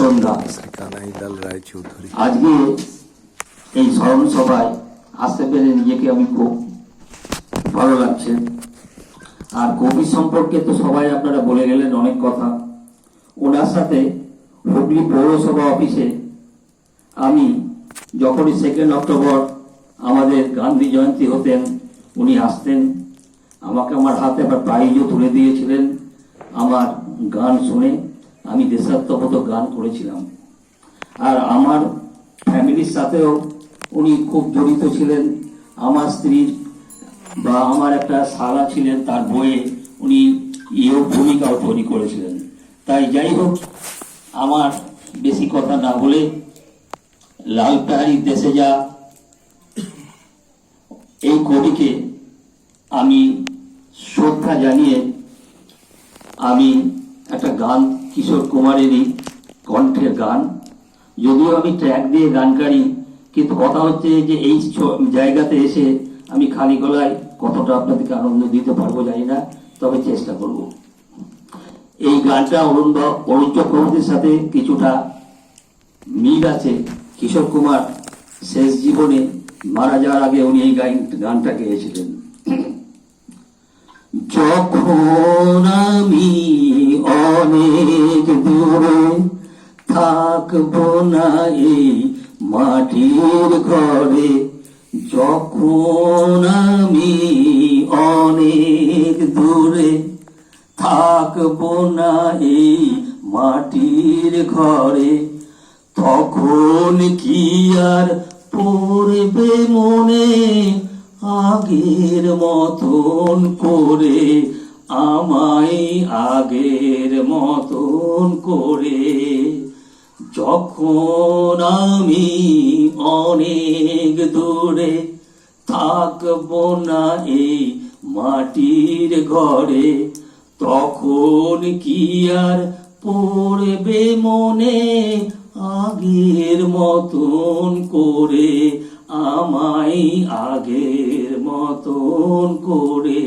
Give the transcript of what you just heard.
সন্ধ্যা। কানাইলাল আজকে এই স্মরণ সভায় আসতে পেরে নিজেকে আমি খুব ভালো লাগছে। আর কবি সম্পর্কে তো সবাই আপনারা বলে গেলেন অনেক কথা। ওনার সাথে হুগলি পৌরসভা অফিসে আমি যখনই সেকেন্ড অক্টোবর আমাদের গান্ধী জয়ন্তী হতেন, উনি আসতেন। আমাকে আমার হাতে আবার প্রাইজও তুলে দিয়েছিলেন। আমার গান শুনে আমি দেশাত্মবোধক গান করেছিলাম। আর আমার ফ্যামিলির সাথেও উনি খুব জড়িত ছিলেন। আমার স্ত্রীর বা আমার একটা শালা ছিলেন, তার বইয়ে উনি ইয়েও ভূমিকাও তৈরি করেছিলেন। তাই যাই হোক, আমার বেশি কথা না বলে লাল পাহাড়ির দেশে যা, এই কবিকে আমি শ্রদ্ধা জানিয়ে আমি একটা গান কিশোর কুমারেরই কণ্ঠের গান। যদিও আমি ট্র্যাক দিয়ে গান গাই, কিন্তু কথা হচ্ছে যে এই জায়গাতে এসে আমি খালি গলায় কতটা আপনাদেরকে আনন্দ দিতে পারব, জানি না, তবে চেষ্টা করব। এই গানটা অরুণ অরুণ চক্রবর্তীর সাথে কিছুটা মিল আছে। কিশোর কুমার শেষ জীবনে মারা যাওয়ার আগে উনি এই গান- গানটা গেয়েছিলেন। যখন থাকব না এই মাটির ঘরে, যখন আমি অনেক দূরে থাকব না মাটির ঘরে, তখন কি আর পড়বে মনে আগের মতন করে, আমায় আগের মতন করে? যখন আমি অনেক দূরে থাকব না এই মাটির ঘরে, তখন কি আর পড়বে মনে? আগের মতন করে, আমায় আগের মতন করে।